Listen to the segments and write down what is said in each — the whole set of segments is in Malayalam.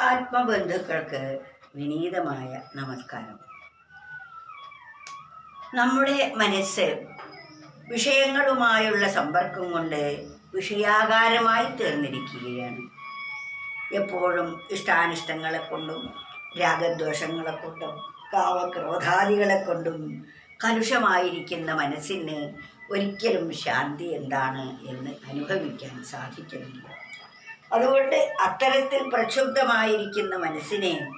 ആത്മബന്ധുക്കൾക്ക് വിനീതമായ നമസ്കാരം. നമ്മുടെ മനസ്സ് വിഷയങ്ങളുമായുള്ള സമ്പർക്കം കൊണ്ട് വിഷയാകാരമായി തീർന്നിരിക്കുകയാണ്. എപ്പോഴും ഇഷ്ടാനിഷ്ടങ്ങളെ കൊണ്ടും രാഗദ്വേഷങ്ങളെ കൊണ്ടും കാവക്രോധാദികളെ കൊണ്ടും കലുഷമായിരിക്കുന്ന മനസ്സിന് ഒരിക്കലും ശാന്തി എന്താണ് എന്ന് അനുഭവിക്കാൻ സാധിക്കുന്നില്ല. അതുകൊണ്ട് അത്തരത്തിൽ പ്രക്ഷുബ്ധമായിരിക്കുന്ന മനസ്സിനെ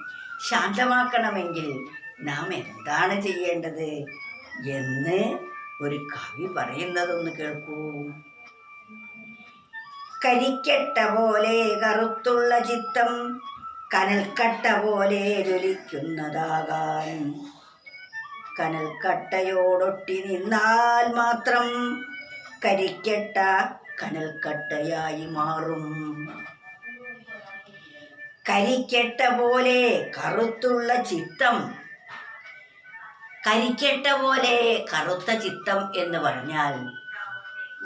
ശാന്തമാക്കണമെങ്കിൽ നാം എന്താണ് ചെയ്യേണ്ടത് എന്ന് ഒരു കവി പറയുന്നതൊന്ന് കേൾക്കൂ. കരിക്കട്ട പോലെ കറുത്തുള്ള ചിത്തം കനൽക്കട്ട പോലെ ജ്വലിക്കുന്നതാകാൻ. കനൽക്കട്ടയോടൊട്ടി നിന്നാൽ മാത്രം കരിക്കട്ട കനൽക്കട്ടയായി മാറും. കരിക്കട്ട പോലെ കറുത്തുള്ള ചിത്തം. കരിക്കട്ട പോലെ കറുത്ത ചിത്തം എന്ന് പറഞ്ഞാൽ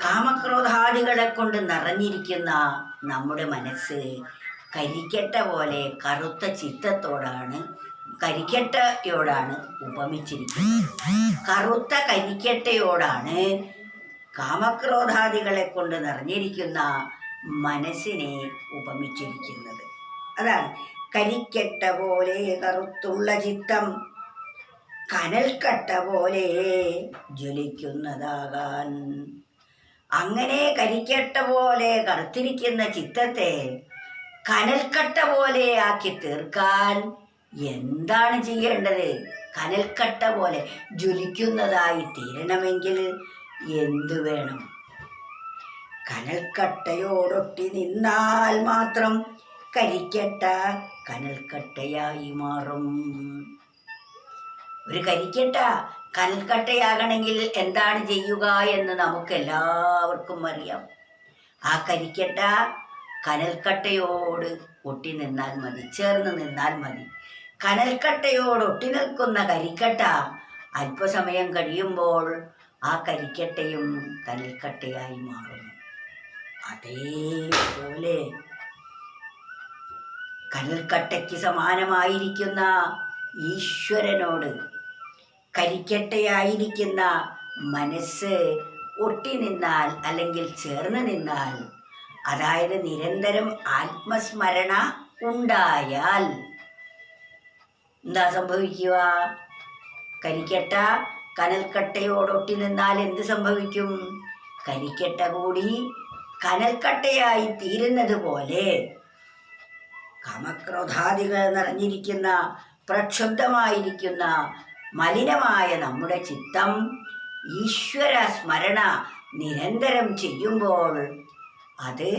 കാമക്രോധാദികളെ കൊണ്ട് നിറഞ്ഞിരിക്കുന്ന നമ്മുടെ മനസ്സ് കരിക്കട്ട പോലെ കറുത്ത ചിത്തത്തോടാണ് കരിക്കട്ടയോടാണ് ഉപമിച്ചിരിക്കുന്നത്. കറുത്ത കരിക്കട്ടയോടാണ് കാമക്രോധാദികളെ കൊണ്ട് നിറഞ്ഞിരിക്കുന്ന മനസ്സിനെ ഉപമിച്ചിരിക്കുന്നത്. അതാണ് കരിക്കട്ട പോലെ കറുത്തുള്ള ചിത്തം കനൽക്കട്ട പോലെ ജ്വലിക്കുന്നതാകാൻ. അങ്ങനെ കരിക്കട്ട പോലെ കറുത്തിരിക്കുന്ന ചിത്തത്തെ കനൽക്കട്ട പോലെ ആക്കി തീർക്കാൻ എന്താണ് ചെയ്യേണ്ടത്? കനൽക്കട്ട പോലെ ജ്വലിക്കുന്നതായി തീരണമെങ്കിൽ എന്തു വേണം? കനൽക്കട്ടയോടൊട്ടി നിന്നാൽ മാത്രം കരിക്കട്ട കനൽക്കട്ടയായി മാറും. ഒരു കരിക്കട്ട കനൽക്കട്ടയാകണമെങ്കിൽ എന്താണ് ചെയ്യുക എന്ന് നമുക്ക് എല്ലാവർക്കും അറിയാം. ആ കരിക്കട്ട കനൽക്കട്ടയോട് ഒട്ടി നിന്നാൽ മതി ചേർന്ന് നിന്നാൽ മതി. കനൽക്കട്ടയോട് ഒട്ടി നിൽക്കുന്ന കരിക്കട്ട അല്പസമയം കഴിയുമ്പോൾ ആ കരിക്കട്ടയും കനൽക്കട്ടയായി മാറുന്നു. അതേപോലെ കനൽക്കട്ടയ്ക്ക് സമാനമായിരിക്കുന്ന ഈശ്വരനോട് കരിക്കട്ടയായിരിക്കുന്ന മനസ്സ് ഒട്ടി നിന്നാൽ അല്ലെങ്കിൽ ചേർന്ന് നിന്നാൽ അതായത് നിരന്തരം ആത്മസ്മരണ ഉണ്ടായാൽ എന്താ സംഭവിക്കുക? കരിക്കട്ട കനൽക്കട്ടയോടൊട്ടി നിന്നാൽ എന്ത് സംഭവിക്കും? കരിക്കട്ട കൂടി കനൽക്കട്ടയായി തീരുന്നത് പോലെ. കാമക്രോധാദികൾ നിറഞ്ഞിരിക്കുന്ന പ്രക്ഷുബ്ധമായിരിക്കുന്ന മലിനമായ നമ്മുടെ ചിത്തം ഈശ്വര സ്മരണ നിരന്തരം ചെയ്യുമ്പോൾ അത്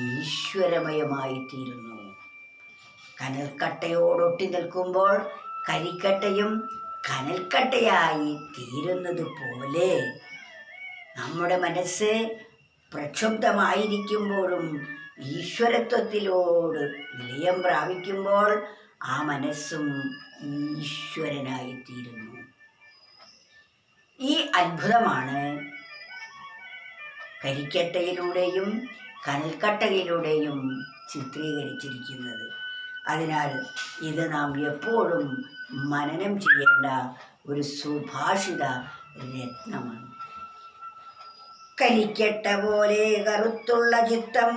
ഈശ്വരമയമായി തീരുന്നു കനൽക്കട്ടയോടൊട്ടി നിൽക്കുമ്പോൾ കരിക്കട്ടയും കനൽക്കട്ടയായി തീരുന്നത് പോലെ നമ്മുടെ മനസ്സ് പ്രക്ഷുബ്ധമായിരിക്കുമ്പോഴും ഈശ്വരത്വത്തിലോട് നിലയം പ്രാപിക്കുമ്പോൾ ആ മനസ്സും ഈശ്വരനായി തീരുന്നു ഈ അത്ഭുതമാണ് കരിക്കട്ടയിലൂടെയും കനൽക്കട്ടയിലൂടെയും ചിത്രീകരിച്ചിരിക്കുന്നത്. അതിനാൽ ഇത് നാം എപ്പോഴും മനനം ചെയ്യേണ്ട ഒരു സുഭാഷിത രത്നമാണ്. കരിക്കട്ട പോലെ കറുത്തുള്ള ചിത്തം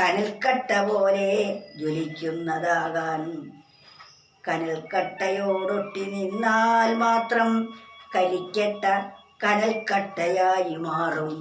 കനൽക്കട്ട പോലെ ജ്വലിക്കുന്നതാകാൻ കനൽക്കട്ടയോടൊട്ടി നിന്നാൽ മാത്രം കരിക്കട്ട കനൽക്കട്ടയായി മാറും.